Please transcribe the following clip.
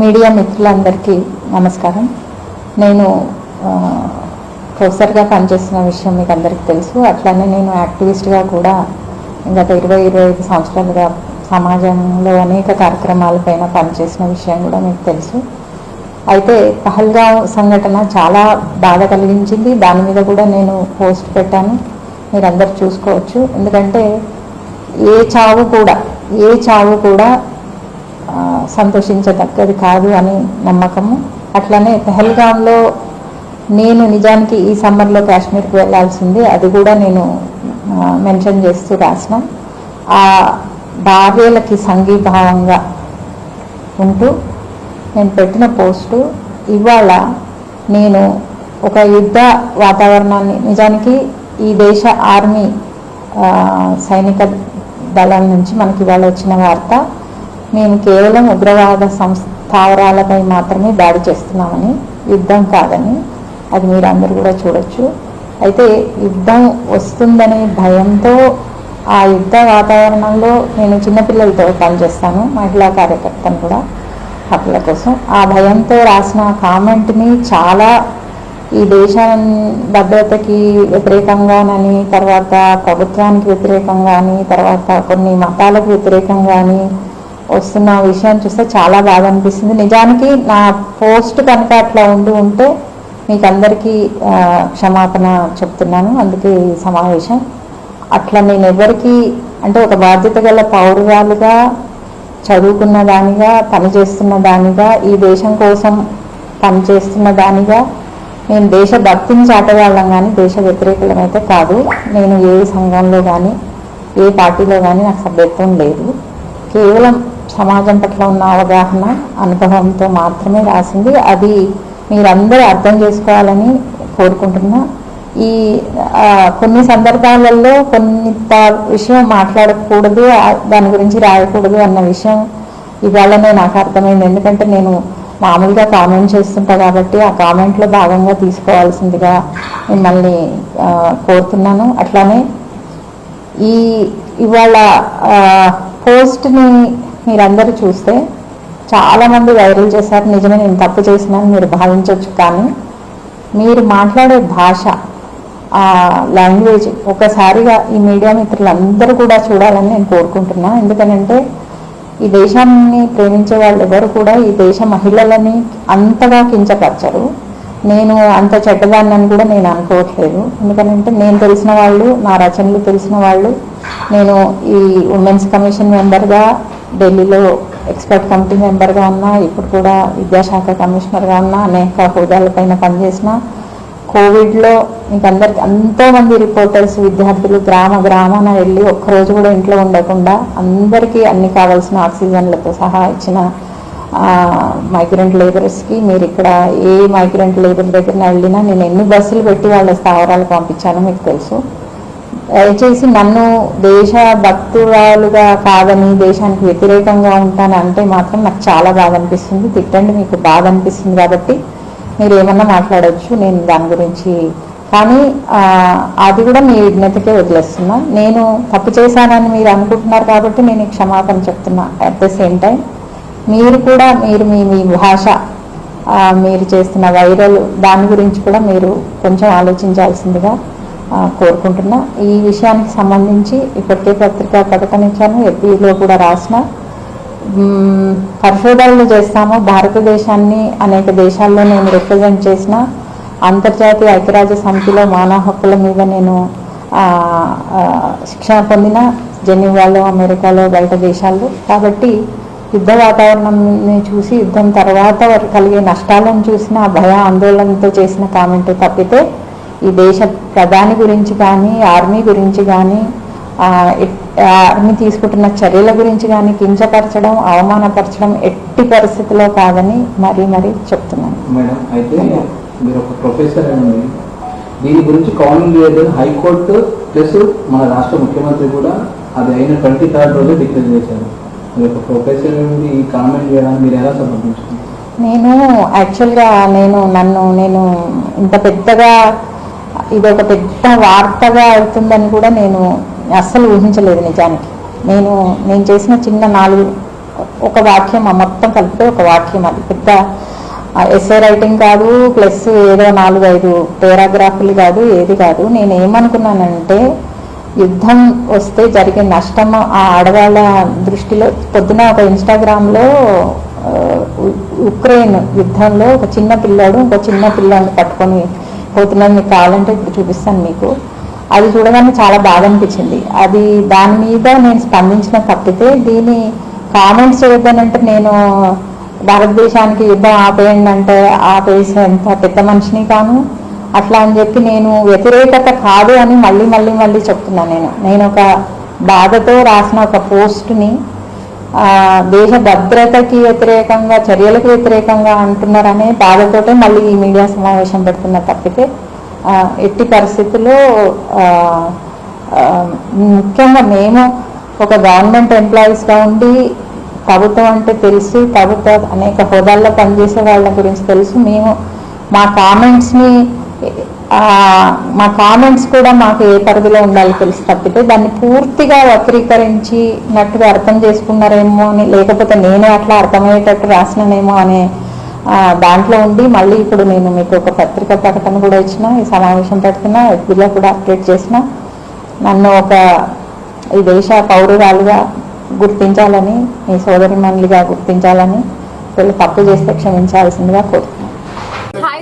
Media మిత్రులందరికీ నమస్కారం. నేను ప్రొఫెసర్గా పనిచేస్తున్న విషయం మీకు అందరికీ తెలుసు. అట్లానే నేను యాక్టివిస్ట్గా కూడా గత ఇరవై ఇరవై ఐదు సంవత్సరాలుగా సమాజంలో అనేక కార్యక్రమాలపైన పనిచేసిన విషయం కూడా మీకు తెలుసు. అయితే పహల్గావ్ సంఘటన చాలా బాధ కలిగించింది. దాని మీద కూడా నేను పోస్ట్ పెట్టాను. మీరందరూ చూసుకోవచ్చు. ఎందుకంటే ఏ చావు కూడా ఏ చావు కూడా సంతోషించదగ్గది కాదు అని నమ్మకము. అట్లనే పెహల్గాంలో నేను నిజానికి ఈ సమ్మర్లో కాశ్మీర్కి వెళ్ళాల్సింది అది కూడా నేను మెన్షన్ చేస్తూ రాసిన. ఆ భార్యలకి సంఘీభావంగా ఉంటూ నేను పెట్టిన పోస్టు ఇవాళ నేను ఒక యుద్ధ వాతావరణాన్ని నిజానికి ఈ దేశ ఆర్మీ సైనిక దళాల నుంచి మనకి ఇవాళ వచ్చిన వార్త మేము కేవలం ఉగ్రవాద సంస్థావరాలపై మాత్రమే దాడి చేస్తున్నామని యుద్ధం కాదని అది మీరు కూడా చూడొచ్చు. అయితే యుద్ధం వస్తుందనే భయంతో ఆ యుద్ధ వాతావరణంలో నేను చిన్నపిల్లలతో పనిచేస్తాను మహిళా కార్యకర్తను కూడా హక్కుల కోసం. ఆ భయంతో రాసిన కామెంట్ని చాలా ఈ దేశం భద్రతకి వ్యతిరేకంగానని తర్వాత ప్రభుత్వానికి వ్యతిరేకంగాని తర్వాత కొన్ని మతాలకు వ్యతిరేకంగాని వస్తున్న విషయం చూస్తే చాలా బాధ అనిపిస్తుంది. నిజానికి నా పోస్ట్ కనుక అట్లా ఉండి ఉంటే మీకు అందరికీ క్షమాపణ చెప్తున్నాను. అందుకే ఈ సమావేశం. అట్లా నేను ఎవరికి అంటే ఒక బాధ్యత గల పౌరురాలుగా చదువుకున్న దానిగా పనిచేస్తున్న దానిగా ఈ దేశం కోసం పనిచేస్తున్న దానిగా నేను దేశ భక్తిని చాటగాళ్ళం కానీ దేశ వ్యతిరేకులం అయితే కాదు. నేను ఏ సంఘంలో కానీ ఏ పార్టీలో కానీ నాకు సభ్యత్వం లేదు. కేవలం సమాజం పట్ల ఉన్న అవగాహన అనుభవంతో మాత్రమే రాసింది. అది మీరందరూ అర్థం చేసుకోవాలని కోరుకుంటున్నా. ఈ కొన్ని సందర్భాలలో కొంత విషయం మాట్లాడకూడదు దాని గురించి రాయకూడదు అన్న విషయం ఇవాళనే నాకు అర్థమైంది. ఎందుకంటే నేను మామూలుగా కామెంట్ చేస్తుంటా కాబట్టి ఆ కామెంట్లో భాగంగా తీసుకోవాల్సిందిగా మిమ్మల్ని కోరుతున్నాను. అట్లానే ఈ ఇవాళ పోస్ట్ని మీరందరూ చూస్తే చాలామంది వైరల్ చేశారు. నిజమే నేను తప్పు చేసినాను మీరు భావించవచ్చు కానీ మీరు మాట్లాడే భాష లాంగ్వేజ్ ఒకసారిగా ఈ మీడియా మిత్రులందరూ కూడా చూడాలని నేను కోరుకుంటున్నాను ఎందుకనంటే ఈ దేశాన్ని ప్రేమించే వాళ్ళు ఎవరు కూడా ఈ దేశ మహిళలని అంతగా కించపరచరు. నేను అంత చెడ్డదాన్ని కూడా నేను అనుకోవట్లేదు. ఎందుకంటే నేను తెలిసిన వాళ్ళు నా రచనలు తెలిసిన వాళ్ళు నేను ఈ ఉమెన్స్ కమిషన్ మెంబర్గా ఢిల్లీలో ఎక్స్పర్ట్ కమిటీ మెంబర్గా ఉన్నా ఇప్పుడు కూడా విద్యాశాఖ కమిషనర్గా ఉన్నా అనేక హోదాలపైన పనిచేసిన కోవిడ్లో మీకు అందరికి ఎంతోమంది రిపోర్టర్స్ విద్యార్థులు గ్రామ గ్రామాన వెళ్ళి ఒక్కరోజు కూడా ఇంట్లో ఉండకుండా అందరికీ అన్ని కావాల్సిన ఆక్సిజన్లతో సహా ఇచ్చిన మైగ్రెంట్ లేబరర్స్కి మీరు ఇక్కడ ఏ మైగ్రెంట్ లేబర్ దగ్గర వెళ్ళినా నేను ఎన్ని బస్సులు పెట్టి వాళ్ళ స్థావరాలు పంపించానో మీకు తెలుసు. దయచేసి నన్ను దేశ భక్తురాలుగా కాదని దేశానికి వ్యతిరేకంగా ఉంటాను అంటే మాత్రం నాకు చాలా బాధ అనిపిస్తుంది తిట్టండి మీకు బాధ అనిపిస్తుంది కాబట్టి మీరు ఏమన్నా మాట్లాడవచ్చు నేను దాని గురించి. కానీ అది కూడా మీ విజ్ఞతకే వదిలేస్తున్నా. నేను తప్పు చేశానని మీరు అనుకుంటున్నారు కాబట్టి నేను క్షమాపణ చెప్తున్నా. అట్ ద సేమ్ టైం మీరు కూడా మీరు మీ మీ భాష మీరు చేస్తున్న వైరల్ దాని గురించి కూడా మీరు కొంచెం ఆలోచించాల్సిందిగా కోరుకుంటున్నా. ఈ విషయానికి సంబంధించి ఇప్పటికే పత్రికా ఇచ్చాను ఎఫ్బీలో కూడా రాసిన పరిశోధనలు చేస్తాము. భారతదేశాన్ని అనేక దేశాల్లో నేను రిప్రజెంట్ చేసిన అంతర్జాతీయ ఐక్యరాజ్య సమితిలో మానవ హక్కుల మీద నేను శిక్షణ పొందిన జెనీవాలో అమెరికాలో బయట దేశాల్లో. కాబట్టి యుద్ధ వాతావరణంని చూసి యుద్ధం తర్వాత కలిగే నష్టాలను చూసిన భయ ఆందోళనతో చేసిన కామెంట్ తప్పితే ఈ దేశ ప్రధాని గురించి కానీ ఆర్మీ గురించి కానీ ఆర్మీ తీసుకుంటున్న చర్యల గురించి కానీ కించపరచడం అవమానపరచడం ఎట్టి పరిస్థితిలో కాదని మరీ మరీ చెప్తున్నాను. మేడం అయితే మీరు ఒక ప్రొఫెసర్ అండి దీని గురించి కౌన్సిల్ చేయడం హైకోర్టు ప్లస్ మన రాష్ట్ర ముఖ్యమంత్రి కూడా అది అయిన ట్వంటీ థర్డ్ రోజే డిక్లేర్ చేశారు. మీరు ఒక ప్రొఫెసర్ నుండి ఈ కామెంట్ చేయడానికి మీరు ఎలా సమర్పించుకుంటారు నేను యాక్చువల్గా నేను నన్ను నేను ఇంత పెద్దగా ఇది ఒక పెద్ద వార్తగా అవుతుందని కూడా నేను అస్సలు ఊహించలేదు నిజానికి. నేను నేను చేసిన చిన్న నాలుగు ఒక వాక్యం ఆ మొత్తం కలిపితే ఒక వాక్యం అది. పెద్ద ఎస్ఏ రైటింగ్ కాదు ప్లస్ ఏదో నాలుగు ఐదు పేరాగ్రాఫ్లు కాదు ఏది కాదు. నేను ఏమనుకున్నానంటే యుద్ధం వస్తే జరిగే నష్టం ఆ ఆడవాళ్ళ దృష్టిలో పొద్దున ఒక ఇన్స్టాగ్రామ్లో ఉక్రెయిన్ యుద్ధంలో ఒక చిన్న పిల్లాడు ఇంకో చిన్న పిల్లాడిని పట్టుకొని పోతున్నాను మీకు కావాలంటే ఇప్పుడు చూపిస్తాను మీకు. అది చూడగానే చాలా బాధ అనిపించింది. అది దాని మీద నేను స్పందించిన తప్పితే దీని కామెంట్స్ చేయొద్దనంటే నేను భారతదేశానికి యుద్ధం ఆపేయండి అంటే ఆపేసేంత పెద్ద మనిషిని కాను. అట్లా అని చెప్పి నేను వ్యతిరేకత కాదు అని మళ్ళీ మళ్ళీ మళ్ళీ చెప్తున్నాను నేను. నేను ఒక బాధతో రాసిన ఒక పోస్ట్ని దేశ భద్రతకి వ్యతిరేకంగా చర్యలకు వ్యతిరేకంగా అంటున్నారనే బాధతోటే మళ్ళీ ఈ మీడియా సమావేశం పెడుతున్న తప్పితే ఎట్టి పరిస్థితుల్లో ముఖ్యంగా మేము ఒక గవర్నమెంట్ ఎంప్లాయీస్గా ఉండి ప్రభుత్వం అంటే తెలుసు ప్రభుత్వ అనేక హోదాల్లో పనిచేసే వాళ్ళ గురించి తెలుసు. మేము మా కామెంట్స్ని మా కామెంట్స్ కూడా మాకు ఏ పరిధిలో ఉండాలో తెలుసు తప్పితే దాన్ని పూర్తిగా వక్రీకరించినట్టుగా అర్థం చేసుకున్నారేమో అని లేకపోతే నేనే అట్లా అర్థమయ్యేటట్టు రాసినానేమో అనే దాంట్లో ఉండి మళ్ళీ ఇప్పుడు నేను మీకు ఒక పత్రిక ప్రకటన కూడా ఇచ్చిన ఈ సమావేశం పెడుతున్నా ఎఫ్బీలో కూడా అప్డేట్ చేసిన నన్ను ఒక ఈ దేశ పౌరురాలుగా గుర్తించాలని మీ సోదరి గుర్తించాలని వీళ్ళు తప్పు చేస్తే క్షమించాల్సిందిగా కోరుతున్నాను.